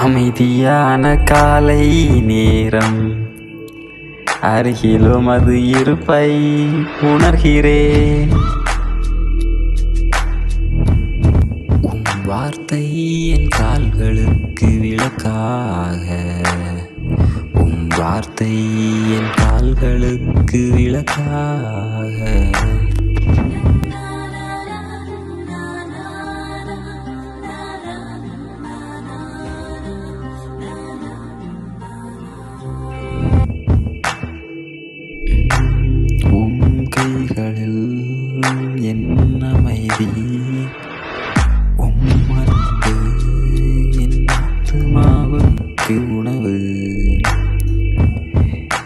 அமைதியான காலை நேரம். அருகிலும் அது இருப்பை உணர்கிறேன். உன் வார்த்தை என் கால்களுக்கு விளக்காக. உன் வார்த்தை என் கால்களுக்கு விளக்காக. கைகளில் என் அமைதி. உம் அன்பு என் ஆத்துமாவுக்கு உணவு.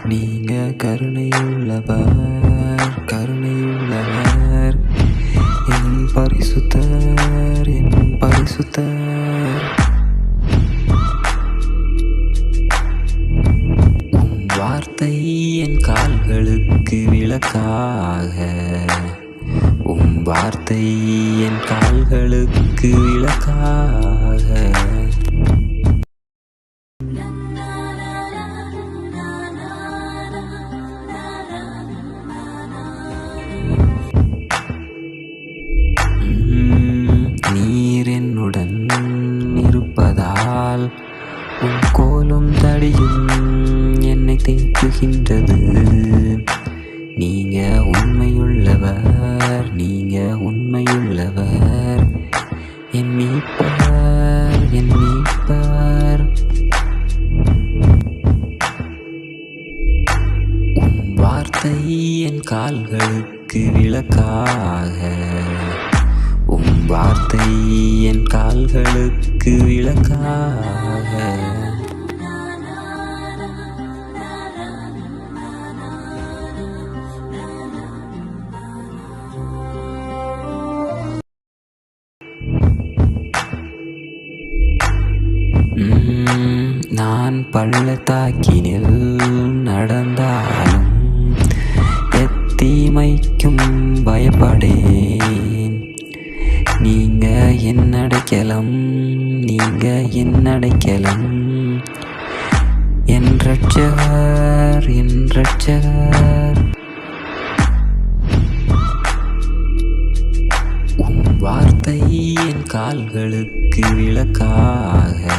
நீங்க கருணையுள்ளவர் கருணையுள்ளவர். என் பரிசுத்தர் என் பரிசுத்தர். வார்த்தை என் கால்களுக்கு விளக்காக. உம் வார்த்தை என் கால்களுக்கு விளக்காக. நீர் என்னுடன் இருப்பதால் உன் கோலும் தடியும் என்னை தேற்றுகின்றது நீங்க உண்மையுள்ளவர் நீங்க உண்மையுள்ளவர். என் மீட்பார் என் மீட்பார் உன் வார்த்தை என் கால்களுக்கு விளக்காக. உன் வார்த்தை என் கால்களுக்கு விளக்காக. நான் பள்ளத்தாக்கினில் நடந்தாலும் எத்தீமைக்கும் பயப்படேன். நீங்க என் அடைக்கலம் நீங்க என் அடைக்கலம். என் ரட்சகர் என் ரட்சகர் உன் வார்த்தை என் கால்களுக்கு விளக்காக.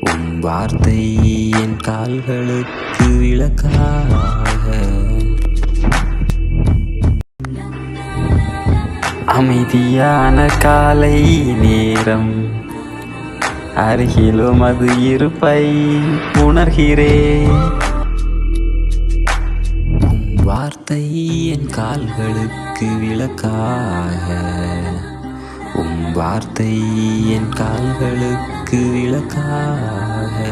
உன் வார்த்தை என் கால்களுக்கு விளக்காக. அமைதியான காலை நேரம். அருகிலும் அது இருப்பை உணர்கிறேன். வார்த்தை என் கால்களுக்கு விளக்காக. உன் வார்த்தை என் கால்களுக்கு விளக்காக.